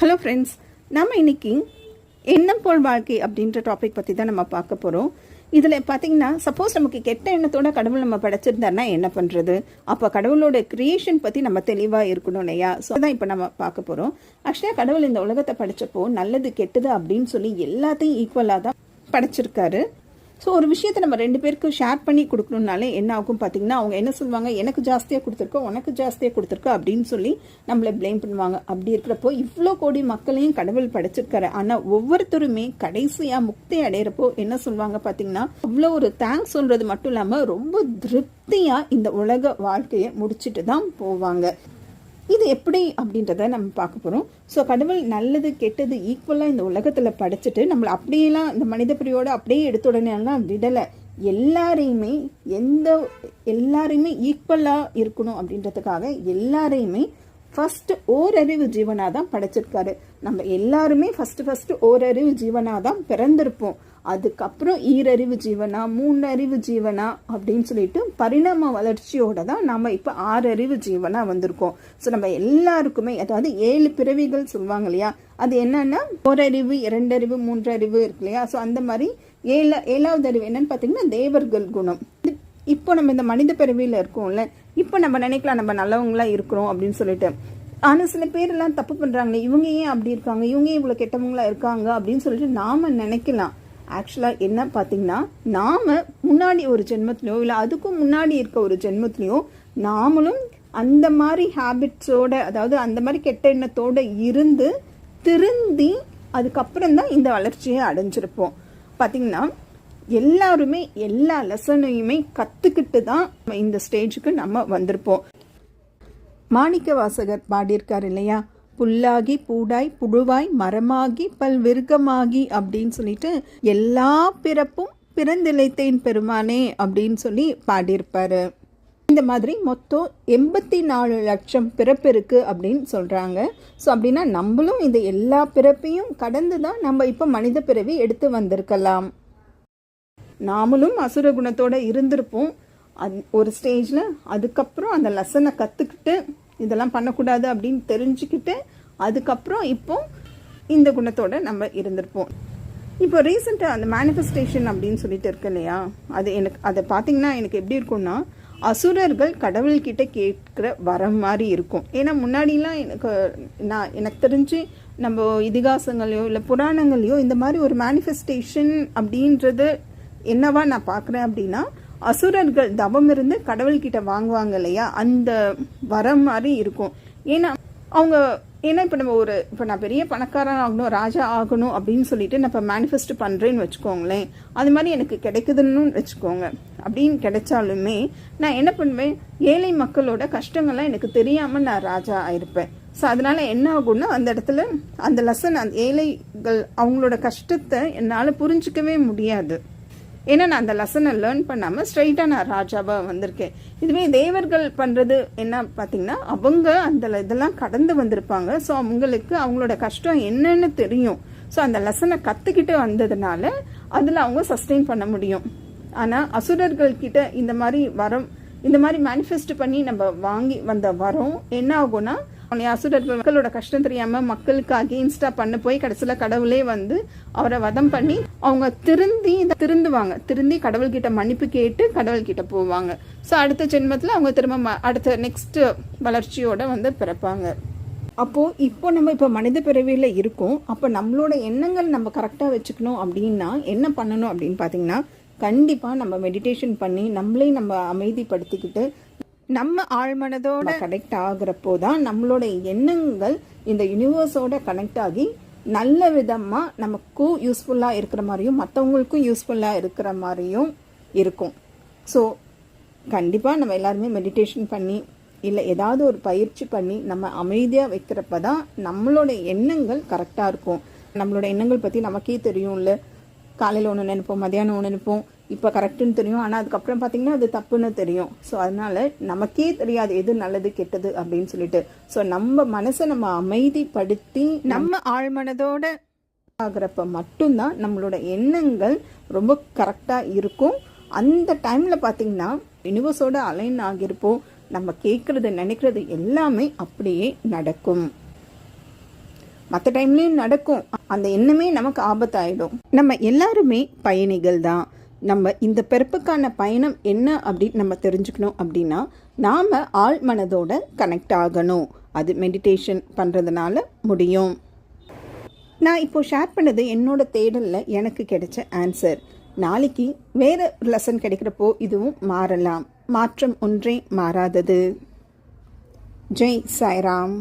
Hello friends நம்ம இன்னைக்கு எண்ணம் போல் வாழ்க்கை அப்படின்ற டாபிக் பற்றி தான் நம்ம பார்க்க போகிறோம் இதில் பார்த்தீங்கன்னா சப்போஸ் நமக்கு கெட்ட எண்ணத்தோட கடவுள் நம்ம படைச்சிருந்தாருன்னா என்ன பண்ணுறது அப்போ கடவுளோட கிரியேஷன் பற்றி நம்ம தெளிவாக இருக்கணும் இல்லையா? ஸோ தான் இப்போ நம்ம பார்க்க போகிறோம் ஆக்சுவலாக கடவுள் இந்த உலகத்தை படைச்சப்போ நல்லது கெட்டது அப்படின்னு சொல்லி எல்லாத்தையும் ஈக்குவலாக தான் படைச்சிருக்காரு. ஸோ ஒரு விஷயத்தை நம்ம ரெண்டு பேருக்கு ஷேர் பண்ணி கொடுக்கணுன்னாலே என்ன ஆகும் பார்த்தீங்கன்னா அவங்க என்ன சொல்லுவாங்க? எனக்கு ஜாஸ்தியாக கொடுத்துருக்கோ உனக்கு ஜாஸ்தியாக கொடுத்துருக்கோ அப்படின்னு சொல்லி நம்மளை ப்ளேம் பண்ணுவாங்க. அப்படி இருக்கிறப்போ இவ்வளோ கோடி மக்களையும் கடவுள் படைச்சிருக்காரு. ஆனால் ஒவ்வொருத்தருமே கடைசியாக முக்தி அடையிறப்போ என்ன சொல்லுவாங்க பார்த்தீங்கன்னா அவ்வளோ ஒரு தேங்க்ஸ் சொல்றது மட்டும் இல்லாமல் ரொம்ப திருப்தியாக இந்த உலக வாழ்க்கையை முடிச்சுட்டு தான் போவாங்க. இது எப்படி அப்படின்றத நம்ம பார்க்க போகிறோம் ஸோ கடவுள் நல்லது கெட்டது ஈக்குவலாக இந்த உலகத்தில் படைச்சிட்டு நம்மளை அப்படியெல்லாம் இந்த மனித பிரியோடு அப்படியே எடுத்த உடனேலாம் விடலை. எல்லாரையுமே எந்த எல்லாரையுமே ஈக்குவலாக இருக்கணும் அப்படின்றதுக்காக எல்லாரையுமே ஃபஸ்ட்டு ஓரறிவு ஜீவனாக தான் படைச்சிருக்காரு. நம்ம எல்லாருமே ஃபஸ்ட்டு ஃபஸ்ட்டு ஓரறிவு ஜீவனாக தான் பிறந்திருப்போம். அதுக்கப்புறம் ஈரறிவு ஜீவனா மூணறிவு ஜீவனா அப்படின்னு சொல்லிட்டு பரிணாம வளர்ச்சியோட தான் நம்ம இப்போ ஆறறிவு ஜீவனா வந்திருக்கோம். ஸோ நம்ம எல்லாருக்குமே அதாவது ஏழு பிறவிகள் சொல்லுவாங்க இல்லையா? அது என்னன்னா ஓரறிவு இரண்டறிவு மூன்றறிவு இருக்கு இல்லையா? ஸோ அந்த மாதிரி ஏழு ஏழாவது அறிவு என்னன்னு பார்த்தீங்கன்னா தேவர்கள் குணம். இப்போ நம்ம இந்த மனித பிறவியில் இருக்கோம்ல இப்போ நம்ம நினைக்கலாம் நம்ம நல்லவங்களா இருக்கிறோம் அப்படின்னு சொல்லிட்டு. ஆனால் சில பேரெல்லாம் தப்பு பண்ணுறாங்களே இவங்க ஏன் அப்படி இருக்காங்க இவங்க ஏன் இவ்வளோ கெட்டவங்களா இருக்காங்க அப்படின்னு சொல்லிட்டு நாம் நினைக்கலாம். ஆக்சுவலாக என்ன பார்த்தீங்கன்னா நாம் முன்னாடி ஒரு ஜென்மத்திலையோ இல்லை அதுக்கும் முன்னாடி இருக்க ஒரு ஜென்மத்திலையோ நாமளும் அந்த மாதிரி ஹேபிட்ஸோட அதாவது அந்த மாதிரி கெட்ட எண்ணத்தோடு இருந்து திருந்தி அதுக்கப்புறம் தான் இந்த வளர்ச்சியை அடைஞ்சிருப்போம். பார்த்தீங்கன்னா எல்லாருமே எல்லா லெசனையுமே கற்றுக்கிட்டு தான் இந்த ஸ்டேஜுக்கு நம்ம வந்திருப்போம். மாணிக்க வாசகர் பாடியிருக்கார் இல்லையா? புல்லாகி பூடாய் புழுவாய் மரமாகி பல் விருகமாகி அப்படின்னு சொல்லிட்டு எல்லா பிறப்பும் பிறந்திழைத்தேன் பெருமானே அப்படின்னு சொல்லி பாடியிருப்பாரு. இந்த மாதிரி மொத்தம் எண்பத்தி நாலு லட்சம் பிறப்பு இருக்குது அப்படின்னு சொல்கிறாங்க ஸோ அப்படின்னா நம்மளும் இந்த எல்லா பிறப்பையும் கடந்து தான் நம்ம இப்போ மனித பிறவி எடுத்து வந்திருக்கலாம். நாமளும் அசுர குணத்தோட இருந்திருப்போம். அந் ஒரு ஸ்டேஜில் அதுக்கப்புறம் அந்த லெசனை கற்றுக்கிட்டு இதெல்லாம் பண்ணக்கூடாது அப்படின்னு தெரிஞ்சுக்கிட்டு அதுக்கப்புறம் இப்போ இந்த குணத்தோட நம்ம இருந்திருப்போம். இப்போ ரீசெண்டாக அந்த மேனிஃபெஸ்டேஷன் அப்படின்னு சொல்லிட்டு இருக்கு இல்லையா? அது எனக்கு அதை பார்த்தீங்கன்னா எனக்கு எப்படி இருக்கும்னா அசுரர்கள் கடவுள்கிட்ட கேட்குற வரம் மாதிரி இருக்கும். ஏன்னா முன்னாடிலாம் எனக்கு நான் எனக்கு தெரிஞ்சு நம்ம இதிகாசங்களையோ இல்லை புராணங்களையோ இந்த மாதிரி ஒரு மேனிஃபெஸ்டேஷன் அப்படின்றது என்னவா நான் பார்க்குறேன் அப்படின்னா அசுரர்கள் தவம் இருந்து கடவுள்கிட்ட வாங்குவாங்க இல்லையா? அந்த வரம் மாதிரி இருக்கும். ஏன்னா அவங்க ஏன்னா இப்போ நம்ம ஒரு இப்போ நான் பெரிய பணக்காரன் ஆகணும் ராஜா ஆகணும் அப்படின்னு சொல்லிட்டு நான் இப்போ மேனிஃபெஸ்ட் பண்ணுறேன்னு வச்சுக்கோங்களேன். அது மாதிரி எனக்கு கிடைக்குதுன்னு வச்சுக்கோங்க. அப்படின்னு கிடைச்சாலுமே நான் என்ன பண்ணுவேன்? ஏழை மக்களோட கஷ்டங்கள்லாம் எனக்கு தெரியாமல் நான் ராஜா ஆயிருப்பேன். ஸோ அதனால் என்ன ஆகும்னா அந்த இடத்துல அந்த லெசன் அந்த ஏழைகள் அவங்களோட கஷ்டத்தை என்னால் புரிஞ்சிக்கவே முடியாது. ஏன்னா நான் அந்த லெசனை லேர்ன் பண்ணாமல் ஸ்ட்ரைட்டாக நான் ராஜாவாக வந்திருக்கேன். இதுவே தேவர்கள் பண்ணுறது என்ன பார்த்தீங்கன்னா அவங்க அந்த இதெல்லாம் கடந்து வந்திருப்பாங்க. ஸோ அவங்களுக்கு அவங்களோட கஷ்டம் என்னன்னு தெரியும். ஸோ அந்த லெசனை கற்றுக்கிட்டு வந்ததுனால அதில் அவங்க சஸ்டெயின் பண்ண முடியும். ஆனால் அசுரர்கள்கிட்ட இந்த மாதிரி வரம் இந்த மாதிரி மேனிஃபெஸ்ட் பண்ணி நம்ம வாங்கி வந்த வரம் என்ன ஆகும்னா அசுரர்கள் மக்களோட கஷ்டம் தெரியாம மக்களுக்கு அகெயின்ஸ்டா பண்ண போய் கடைசியில கடவுளே வந்து அவரை வதம் பண்ணி அவங்க திருந்தி திருந்துவாங்க. திருந்தி கடவுள்கிட்ட மன்னிப்பு கேட்டு கடவுள்கிட்ட போவாங்க. ஸோ அடுத்த ஜென்மத்தில் அவங்க திரும்ப அடுத்த நெக்ஸ்ட் வளர்ச்சியோட வந்து பிறப்பாங்க. அப்போ இப்போ நம்ம இப்போ மனித பிறவியில் இருக்கோம். அப்போ நம்மளோட எண்ணங்கள் நம்ம கரெக்டாக வச்சுக்கணும் அப்படின்னா என்ன பண்ணணும் அப்படின்னு பார்த்தீங்கன்னா கண்டிப்பாக நம்ம மெடிடேஷன் பண்ணி நம்மளே நம்ம அமைதிப்படுத்திக்கிட்டு நம்ம ஆழ்மனதோட கனெக்ட் ஆகுறப்போ தான் நம்மளோட எண்ணங்கள் இந்த யூனிவர்ஸோட கனெக்ட் ஆகி நல்ல விதமாக நமக்கும் யூஸ்ஃபுல்லாக இருக்கிற மாதிரியும் மற்றவங்களுக்கும் யூஸ்ஃபுல்லாக இருக்கிற மாதிரியும் இருக்கும். ஸோ கண்டிப்பாக நம்ம எல்லாருமே மெடிடேஷன் பண்ணி இல்லை ஏதாவது ஒரு பயிற்சி பண்ணி நம்ம அமைதியாக வைக்கிறப்ப தான் நம்மளோட எண்ணங்கள் கரெக்டாக இருக்கும். நம்மளோட எண்ணங்கள் பற்றி நமக்கே தெரியும்ல. காலையில் ஒன்று நினைப்போம் மதியானம் ஒன்று நினைப்போம். இப்போ கரெக்டுன்னு தெரியும். ஆனால் அதுக்கப்புறம் பார்த்தீங்கன்னா அது தப்புன்னு தெரியும். ஸோ அதனால நமக்கே தெரியாது எது நல்லது கெட்டது அப்படின்னு சொல்லிட்டு. ஸோ நம்ம மனசை நம்ம அமைதிப்படுத்தி நம்ம ஆழ்மனதோட ஆகிறப்ப மட்டும்தான் நம்மளோட எண்ணங்கள் ரொம்ப கரெக்டாக இருக்கும். அந்த டைமில் பார்த்தீங்கன்னா யூனிவர்ஸோட அலைன் ஆகியிருப்போம். நம்ம கேட்குறது நினைக்கிறது எல்லாமே அப்படியே நடக்கும். மற்ற டைம்லேயும் நடக்கும். அந்த எண்ணமே நமக்கு ஆபத்தாயிடும். நம்ம எல்லாருமே பயணிகள் தான். நம்ம இந்த பிறப்புக்கான பயணம் என்ன அப்படின்னு நம்ம தெரிஞ்சுக்கணும் அப்படின்னா நாம் ஆள் மனதோட கனெக்ட் ஆகணும். அது மெடிடேஷன் பண்ணுறதுனால முடியும். நான் இப்போ ஷேர் பண்ணது என்னோட தேடலில் எனக்கு கிடைச்ச ஆன்சர் நாளைக்கு வேறு லெசன் கிடைக்கிறப்போ இதுவும் மாறலாம். மாற்றம் ஒன்றே மாறாதது. ஜெய் சாய்ராம்.